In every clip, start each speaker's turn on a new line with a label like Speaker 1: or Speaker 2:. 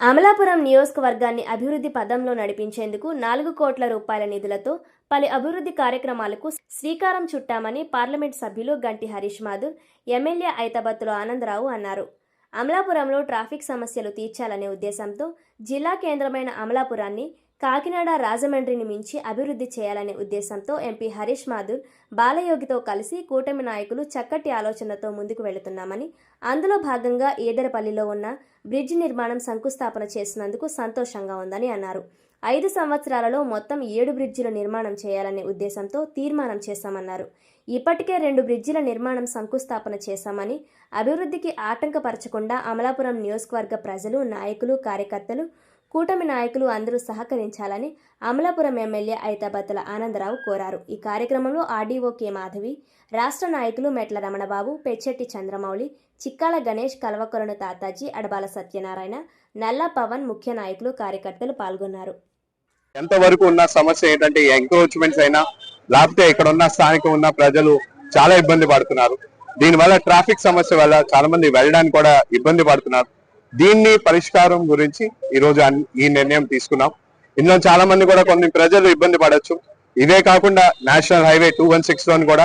Speaker 1: అమలాపురం నియోజకవర్గాన్ని అభివృద్ధి పదంలో నడిపించేందుకు నాలుగు కోట్ల రూపాయల నిధులతో పలు అభివృద్ధి కార్యక్రమాలకు శ్రీకారం చుట్టామని పార్లమెంట్ సభ్యులు గంటి హరీష్ మాధుర్ ఎమ్మెల్యే ఐతబత్తుల ఆనందరావు అన్నారు. అమలాపురంలో ట్రాఫిక్ సమస్యలు తీర్చాలనే ఉద్దేశంతో జిల్లా కేంద్రమైన అమలాపురాన్ని కాకినాడ రాజమండ్రిని మించి అభివృద్ధి చేయాలనే ఉద్దేశంతో ఎంపీ హరీష్ మాధుర్ బాలయోగితో కలిసి కూటమి నాయకులు చక్కటి ఆలోచనతో ముందుకు వెళుతున్నామని అందులో భాగంగా ఈదరపల్లిలో ఉన్న బ్రిడ్జ్ నిర్మాణం శంకుస్థాపన చేసినందుకు సంతోషంగా ఉందని అన్నారు. ఐదు సంవత్సరాలలో మొత్తం ఏడు బ్రిడ్జిల నిర్మాణం చేయాలనే ఉద్దేశంతో తీర్మానం చేశామన్నారు. ఇప్పటికే రెండు బ్రిడ్జిల నిర్మాణం శంకుస్థాపన చేశామని అభివృద్ధికి ఆటంకపరచకుండా అమలాపురం నియోజకవర్గ ప్రజలు నాయకులు కార్యకర్తలు కూటమి నాయకులు అందరూ సహకరించాలని అమలాపురం ఎమ్మెల్యే ఐతాబత్తుల ఆనందరావు కోరారు. ఈ కార్యక్రమంలో ఆర్డీఓ కె మాధవి రాష్ట్ర నాయకులు మెట్ల రమణబాబు పెచ్చెట్టి చంద్రమౌళి చిక్కాల గణేష్ కల్వకొలను తాతాజీ అడబాల సత్యనారాయణ నల్ల పవన్ ముఖ్య నాయకులు కార్యకర్తలు పాల్గొన్నారు.
Speaker 2: ఎంతవరకు ఉన్న సమస్య ఏంటంటే ఎంక్రోచ్మెంట్స్ అయినా లేకపోతే ఇక్కడ ఉన్న స్థానిక ఉన్న ప్రజలు చాలా ఇబ్బంది పడుతున్నారు. దీనివల్ల ట్రాఫిక్ సమస్య వల్ల చాలా మంది వెళ్ళడానికి కూడా ఇబ్బంది పడుతున్నారు. దీన్ని పరిష్కారం గురించి ఈరోజు ఈ నిర్ణయం తీసుకున్నాం. ఇందులో చాలా మంది కూడా కొన్ని ప్రజలు ఇబ్బంది పడవచ్చు ఇదే కాకుండా నేషనల్ హైవే టూ వన్ సిక్స్లోని కూడా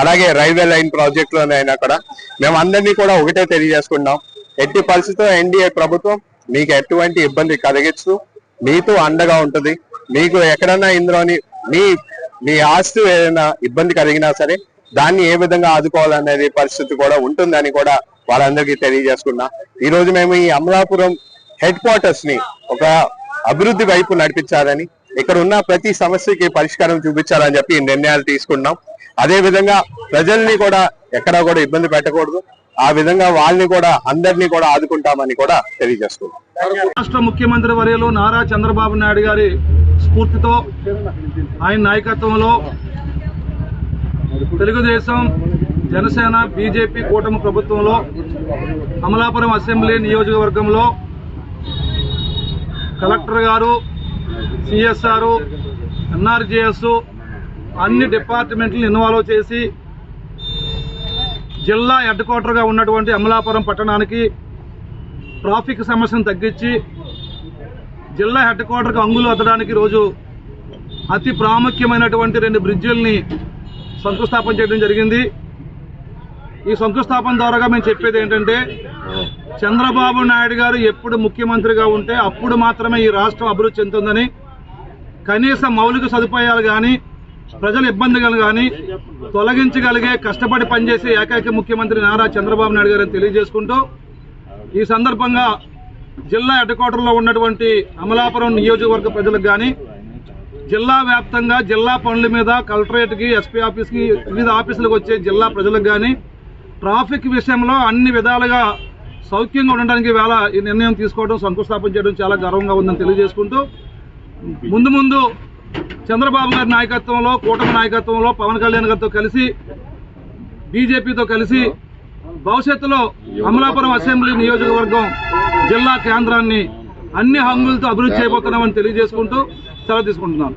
Speaker 2: అలాగే రైల్వే లైన్ ప్రాజెక్ట్ లోనైనా కూడా మేము అందరినీ కూడా ఒకటే తెలియజేసుకున్నాం ఎట్టి పరిస్థితిలో ఎన్డీఏ ప్రభుత్వం మీకు ఎటువంటి ఇబ్బంది కలిగించదు. మీతో అండగా ఉంటుంది. మీకు ఎక్కడన్నా ఇందులోని మీ మీ ఆస్తి ఏదైనా ఇబ్బంది కలిగినా సరే దాన్ని ఏ విధంగా ఆదుకోవాలనేది పరిస్థితి కూడా ఉంటుందని కూడా వాళ్ళందరికీ తెలియజేసుకున్నా. ఈ రోజు మేము ఈ అమలాపురం హెడ్ క్వార్టర్స్ని ఒక అభివృద్ధి వైపు నడిపించాలని ఇక్కడ ఉన్న ప్రతి సమస్యకి పరిష్కారం చూపించాలని చెప్పి నిర్ణయాలు తీసుకున్నాం. అదే విధంగా ప్రజల్ని కూడా ఎక్కడా కూడా ఇబ్బంది పెట్టకూడదు. ఆ విధంగా వాళ్ళని కూడా అందరినీ కూడా ఆదుకుంటామని కూడా తెలియజేసుకున్నాం.
Speaker 3: రాష్ట్ర ముఖ్యమంత్రి వర్యలో నారా చంద్రబాబు నాయుడు గారి స్ఫూర్తితో ఆయన నాయకత్వంలో తెలుగుదేశం జనసేన బీజేపీ కూటమి ప్రభుత్వంలో అమలాపురం అసెంబ్లీ నియోజకవర్గంలో కలెక్టర్ గారు సిఎస్ఆర్ ఎన్ఆర్జేఎస్ అన్ని డిపార్ట్మెంట్లు ఇన్వాల్వ్ చేసి జిల్లా హెడ్ క్వార్టర్గా ఉన్నటువంటి అమలాపురం పట్టణానికి ట్రాఫిక్ సమస్యను తగ్గించి జిల్లా హెడ్ క్వార్టర్కి అంగులు అద్దడానికి రోజు అతి ప్రాముఖ్యమైనటువంటి రెండు బ్రిడ్జిల్ని శంకుస్థాపన చేయడం జరిగింది. ఈ శంకుస్థాపన ద్వారా మేము చెప్పేది ఏంటంటే చంద్రబాబు నాయుడు గారు ఎప్పుడు ముఖ్యమంత్రిగా ఉంటే అప్పుడు మాత్రమే ఈ రాష్ట్రం అభివృద్ధి చెందుతుందని కనీస మౌలిక సదుపాయాలు కానీ ప్రజల ఇబ్బందులు కానీ తొలగించగలిగే కష్టపడి పనిచేసే ఏకైక ముఖ్యమంత్రి నారా చంద్రబాబు నాయుడు గారిని తెలియజేసుకుంటూ ఈ సందర్భంగా జిల్లా హెడ్ ఉన్నటువంటి అమలాపురం నియోజకవర్గ ప్రజలకు కానీ జిల్లా వ్యాప్తంగా జిల్లా పనుల మీద కలెక్టరేట్కి ఎస్పీ ఆఫీస్కి వివిధ ఆఫీసులకు వచ్చే జిల్లా ప్రజలకు కానీ ట్రాఫిక్ విషయంలో అన్ని విధాలుగా సౌఖ్యంగా ఉండడానికి వేళ ఈ నిర్ణయం తీసుకోవడం శంకుస్థాపన చేయడం చాలా గర్వంగా ఉందని తెలియజేసుకుంటూ ముందు ముందు చంద్రబాబు గారి నాయకత్వంలో కూటమి నాయకత్వంలో పవన్ కళ్యాణ్ గారితో కలిసి బీజేపీతో కలిసి భవిష్యత్తులో అమలాపురం అసెంబ్లీ నియోజకవర్గం జిల్లా కేంద్రాన్ని అన్ని హంగులతో అభివృద్ధి చేయబోతున్నామని తెలియజేసుకుంటూ సెలవు తీసుకుంటున్నాను.